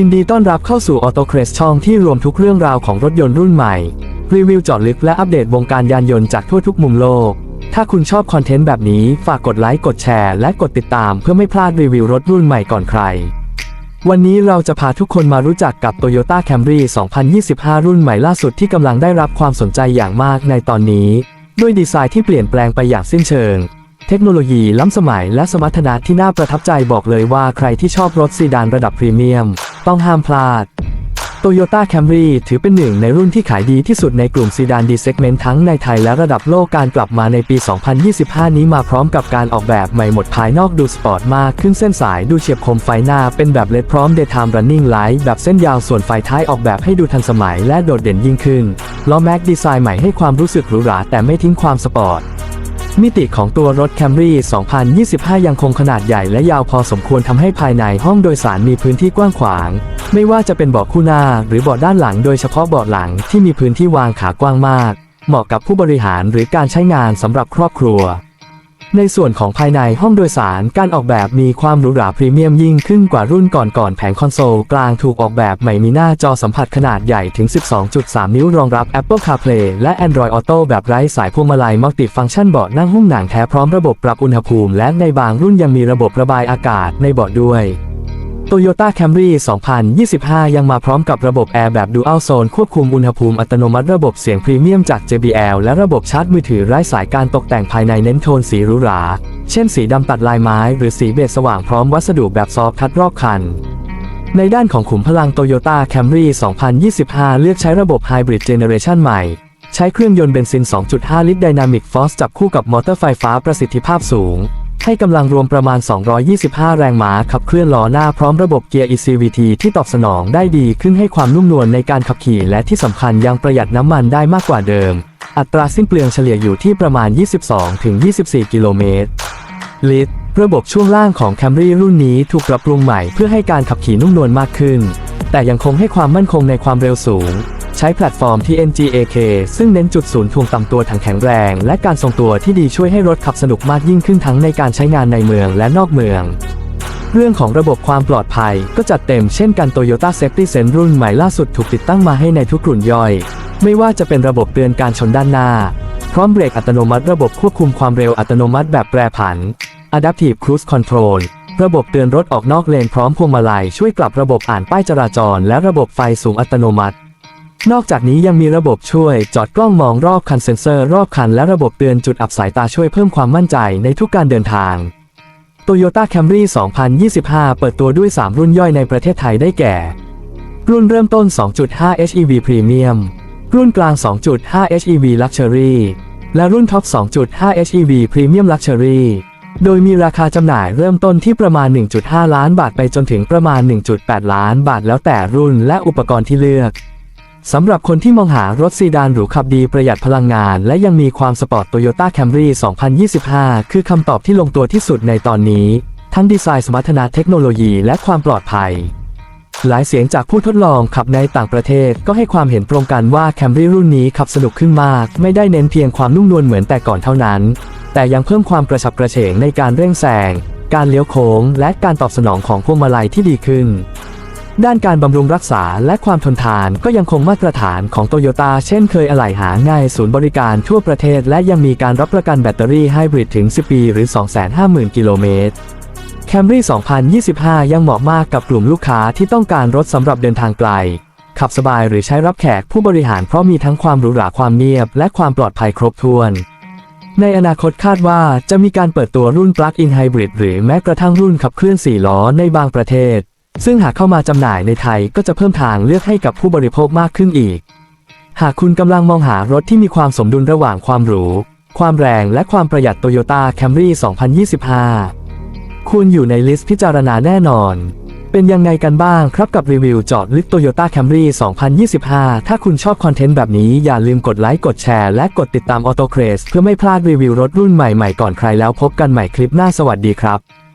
ยินดีต้อนรับเข้าสู่ Auto c r e s ช่องที่รวมทุกเรื่องราวของรถยนต์รุ่นใหม่ รีวิวเจาะลึกและอัปเดตวงการยานยนต์จากทั่วทุกมุมโลก ถ้าคุณชอบคอนเทนต์แบบนี้ฝากกดไลค์กดแชร์และกดติดตามเพื่อไม่พลาดรีวิวรถรุ่นใหม่ก่อนใคร วันนี้เราจะพาทุกคนมารู้จักกับ Toyota Camry 2025 รุ่นใหม่ล่าสุดที่กำลังได้รับความสนใจอย่างมากในตอนนี้ ด้วยดีไซน์ที่เปลี่ยนแปลงไปอย่างสิ้นเชิงเทคโนโลยีล้ำสมัยและสมรรถนะที่น่าประทับใจบอกเลยว่าใครที่ชอบรถซีดานระดับพรีเมียม ต้องห้ามพลาด Toyota Camry ถือเป็นหนึ่งในรุ่นที่ขายดีที่สุดในกลุ่มซีดานดีเซกเมนต์ทั้งในไทยและระดับโลกการกลับมาในปี 2025 นี้มาพร้อมกับการออกแบบใหม่หมดภายนอกดูสปอร์ตมากขึ้นเส้นสายดูเฉียบคมไฟหน้าเป็นแบบเลดพร้อม Daytime Running Light แบบเส้นยาวส่วนไฟท้ายออกแบบให้ดูทันสมัยและโดดเด่นยิ่งขึ้นล้อแม็กดีไซน์ใหม่ให้ความรู้สึกหรูหราแต่ไม่ทิ้งความสปอร์ต มิติของตัวรถ Camry 2025 ยังคงขนาดใหญ่และยาวพอสมควรทำให้ภายในห้องโดยสารมีพื้นที่กว้างขวาง ไม่ว่าจะเป็นเบาะคู่หน้าหรือเบาะด้านหลังโดยเฉพาะเบาะหลังที่มีพื้นที่วางขากว้างมาก เหมาะกับผู้บริหารหรือการใช้งานสำหรับครอบครัว ในส่วนของภายในห้องโดยสารการออกแบบมีความหรูหราพรีเมียมยิ่งขึ้นกว่ารุ่นก่อนๆแผงคอนโซลกลางถูกออกแบบใหม่มีหน้าจอสัมผัสขนาดใหญ่ถึง 12.3 นิ้วรองรับ Apple CarPlay และ Android Auto แบบไร้สายพวงมาลัยมัลติฟังก์ชันเบาะนั่งหุ้มหนังแท้พร้อมระบบปรับอุณหภูมิ และในบางรุ่นยังมีระบบระบายอากาศในเบาะด้วย Toyota Camry 2025 ยังมาพร้อมกับระบบ Air แบบ Dual Zone ควบคุมอุณหภูมิอัตโนมัติระบบเสียงพรีเมียมจาก JBL และระบบชาร์จมือถือไร้สายการตกแต่งภายในเน้นโทนสีหรูหรา เช่นสีดำตัดลายไม้ หรือสีเบจสว่างพร้อมวัสดุแบบซอฟทัชรอบคัน ในด้านของขุมพลัง Toyota Camry 2025 เลือกใช้ระบบ Hybrid Generation ใหม่ ใช้เครื่องยนต์เบนซิน 2.5 ลิตร Dynamic Force จับคู่กับมอเตอร์ไฟฟ้าประสิทธิภาพสูง ให้กำลังรวมประมาณ 225 แรงม้าขับเคลื่อนล้อหน้าพร้อมระบบเกียร์ ECVT ที่ตอบสนองได้ดีขึ้นให้ความนุ่มนวลในการขับขี่และที่สำคัญยังประหยัดน้ำมันได้มากกว่าเดิม อัตราสิ้นเปลืองเฉลี่ยอยู่ที่ประมาณ 22-24 กิโลเมตรลิตรระบบช่วงล่างของ Camry รุ่นนี้ถูกปรับปรุงใหม่เพื่อให้การขับขี่นุ่มนวลมากขึ้น แต่ยังคงให้ความมั่นคงในความเร็วสูง ใช้แพลตฟอร์มที่ NGAK ซึ่งเน้นจุดศูนย์ถ่วงต่ำตัวถังแข็งแรง และการทรงตัวที่ดีช่วยให้รถขับสนุกมากยิ่งขึ้นทั้งในการใช้งานในเมืองและนอกเมืองเรื่องของระบบความปลอดภัยก็จัดเต็มเช่นกัน Toyota Safety Sense รุ่นใหม่ล่าสุดถูกติดตั้งมาให้ในทุกรุ่นย่อย ไม่ว่าจะเป็นระบบเตือนการชนด้านหน้า พร้อมเบรกอัตโนมัติ ระบบควบคุมความเร็วอัตโนมัติแบบแปรผัน Adaptive Cruise Control ระบบเตือนรถออกนอกเลนพร้อมพวงมาลัยช่วยกลับระบบอ่านป้ายจราจร และระบบไฟสูงอัตโนมัติ นอกจากนี้ยังมีระบบช่วย จอดกล้องมองรอบคันเซ็นเซอร์รอบคันและระบบเตือนจุดอับสายตาช่วยเพิ่มความมั่นใจในทุกการเดินทาง Toyota Camry 2025 เปิดตัวด้วย 3 รุ่นย่อยในประเทศไทยได้แก่ รุ่นเริ่มต้น 2.5 HEV Premium รุ่นกลาง 2.5 HEV Luxury และรุ่นท็อป 2.5 HEV Premium Luxury โดยมีราคาจำหน่ายเริ่มต้นที่ประมาณ 1.5 ล้านบาทไปจนถึงประมาณ 1.8 ล้านบาทแล้วแต่รุ่นและอุปกรณ์ที่เลือก สำหรับคนที่มองหารถซีดานหรูขับดีประหยัดพลังงาน และยังมีความสปอร์ต Toyota Camry 2025 คือคำตอบที่ลงตัวที่สุดในตอนนี้ ทั้งดีไซน์สมรรถนะเทคโนโลยีและความปลอดภัย หลายเสียงจากผู้ทดลองขับในต่างประเทศก็ให้ความเห็นตรงกันว่า Camry รุ่นนี้ขับสนุกขึ้นมาก ไม่ได้เน้นเพียงความนุ่มนวลเหมือนแต่ก่อนเท่านั้น แต่ยังเพิ่มความกระฉับกระเฉงในการเร่งแซงการเลี้ยวโค้ง และการตอบสนองของพวงมาลัยที่ดีขึ้น ด้านการบำรุงรักษาและความทนทานก็ยังคงมาตรฐานของโตโยต้าเช่นเคยอะไหล่หาง่ายศูนย์บริการทั่วประเทศ และยังมีการรับประกันแบตเตอรี่ไฮบริดถึง 10 ปี หรือ 250,000 กิโลเมตร Camry 2025 ยังเหมาะมากกับกลุ่มลูกค้าที่ต้องการรถสำหรับเดินทางไกล ขับสบายหรือใช้รับแขกผู้บริหารเพราะมีทั้งความหรูหราความเงียบ และความปลอดภัยครบถ้วน ในอนาคตคาดว่าจะมีการเปิดตัวรุ่น Plug-in Hybrid หรือแม้กระทั่งรุ่นขับเคลื่อน 4 ล้อในบางประเทศ ซึ่งหากเข้ามาจำหน่ายในไทยก็จะเพิ่มทางเลือกให้กับผู้บริโภคมากขึ้นอีก หากคุณกำลังมองหารถที่มีความสมดุลระหว่างความหรู ความแรงและความประหยัด Toyota Camry 2025 คุณอยู่ในลิสต์พิจารณาแน่นอน เป็นยังไงกันบ้างครับกับรีวิวจอดลึก Toyota Camry 2025 ถ้าคุณชอบคอนเทนต์แบบนี้อย่าลืมกดไลค์กดแชร์และกดติดตาม Auto c r a z e เพื่อไม่พลาดรีวิวรถรุ่นใหม่ๆก่อนใครแล้วพบกันใหม่คลิปหน้าสวัสดีครับ